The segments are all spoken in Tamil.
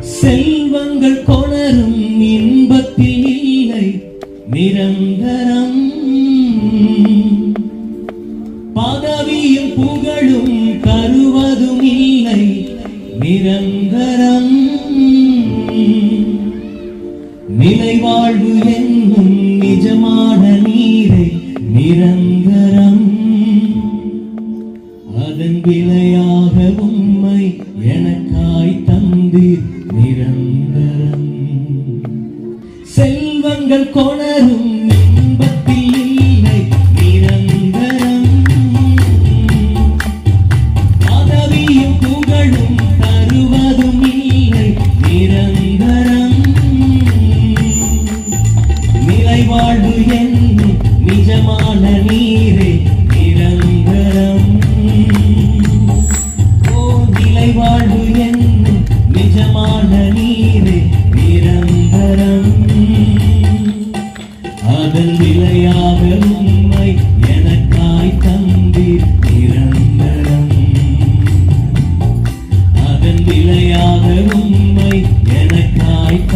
செல்வங்கள் கொணரும் இன்பத்தில் இல்லை நிரந்தரம். பதவியும் புகழும் தருவதும் இல்லை. நிரந்தரம். நிலைவாழ்வு என்னும் நிஜமான நீரை நிரந்தரம். அதன் விலையாக உண்மை எனக்காய் செல்வங்கள் கொணரும்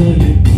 do you?